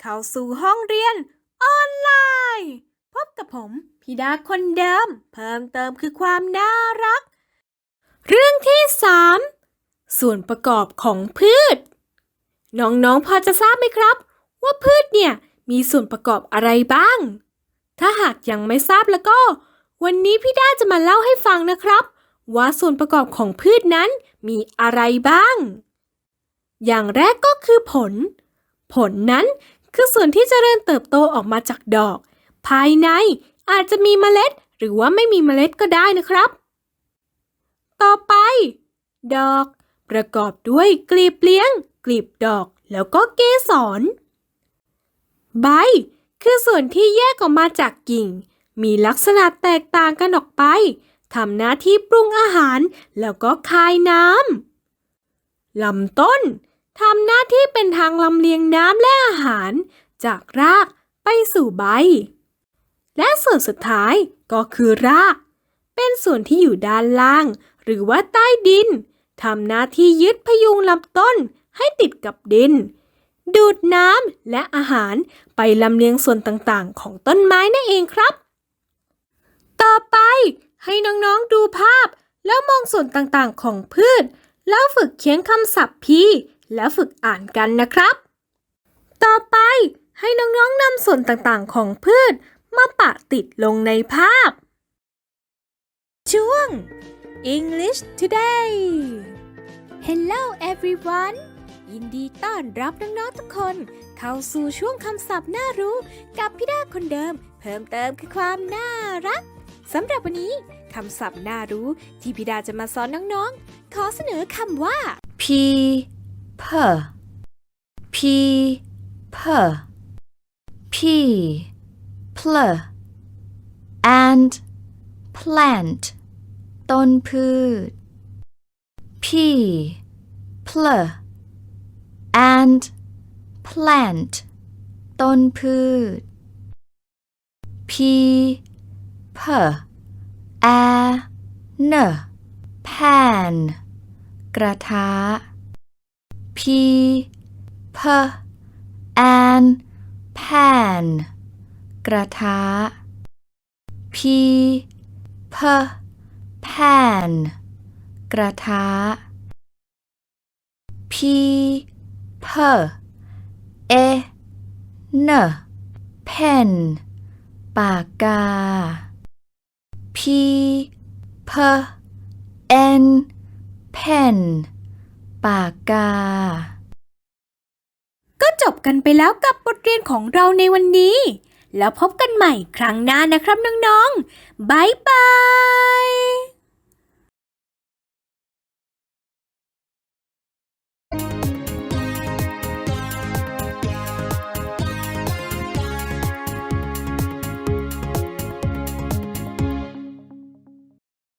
เข้าสู่ห้องเรียน ออนไลน์ พบกับผมพีดาคนเดิม เพิ่มเติมคือความน่ารัก เรื่องที่ 3 ส่วนประกอบของพืช น้องๆพอจะทราบไหมครับ ว่าพืชเนี่ยมีส่วนประกอบอะไรบ้าง ถ้าหากยังไม่ทราบแล้วก็ วันนี้พี่ด้าจะมาเล่าให้ฟังนะครับ ว่าส่วนประกอบของพืชนั้นมีอะไรบ้าง อย่างแรกก็คือผล ผลนั้นคือส่วนที่เจริญเติบโตออกมาจากดอก ภายในอาจจะมีเมล็ด หรือว่าไม่มีเมล็ดก็ได้นะครับ ต่อไป ดอก ประกอบด้วยกลีบเลี้ยง กลีบดอก แล้วก็เกสร ใบ คือส่วนที่แยกออกมาจากกิ่ง มีลักษณะแตกต่างกันออกไปทำหน้าที่ปรุงอาหารแล้วก็คายน้ำลำต้น ทำหน้าที่เป็นทางลำเลียงน้ำและอาหาร จากรากไปสู่ใบ และส่วนสุดท้ายก็คือราก เป็นส่วนที่อยู่ด้านล่าง หรือว่าใต้ดินทำหน้าที่ยึดพยุงลำต้นให้ติดกับดิน ดูดน้ำและอาหารไปลำเลียงส่วนต่างๆ ของต้นไม้นั่นเองครับ ต่อไปให้น้องๆดูภาพ แล้วมองส่วนต่างๆของพืช แล้วฝึกเขียนคำศัพท์พี แล้วฝึกอ่านกันนะครับ ต่อไปให้น้องๆนำส่วนต่างๆของพืชมาปะติดลงในภาพ ช่วง English Today Hello everyone ยินดีต้อนรับน้องๆทุกคน เข้าสู่ช่วงคำศัพท์น่ารู้กับพี่ดาคนเดิม เพิ่มเติมคือความน่ารักสำหรับวันนี้คำศัพท์น่ารู้ที่พี่ดาจะมาสอนน้องๆ ขอเสนอคำว่า p p p p p pl and plant ต้นพืช p pl and plant ต้นพืช p p a n pan กระทะ P p an pan กระทะ p p pan กระทะ p p e n pen ปากกา p p n pen ปากกา ก็จบกันไปแล้วกับบทเรียนของเราในวันนี้ แล้วพบกันใหม่ครั้งหน้านะครับน้องๆบายบาย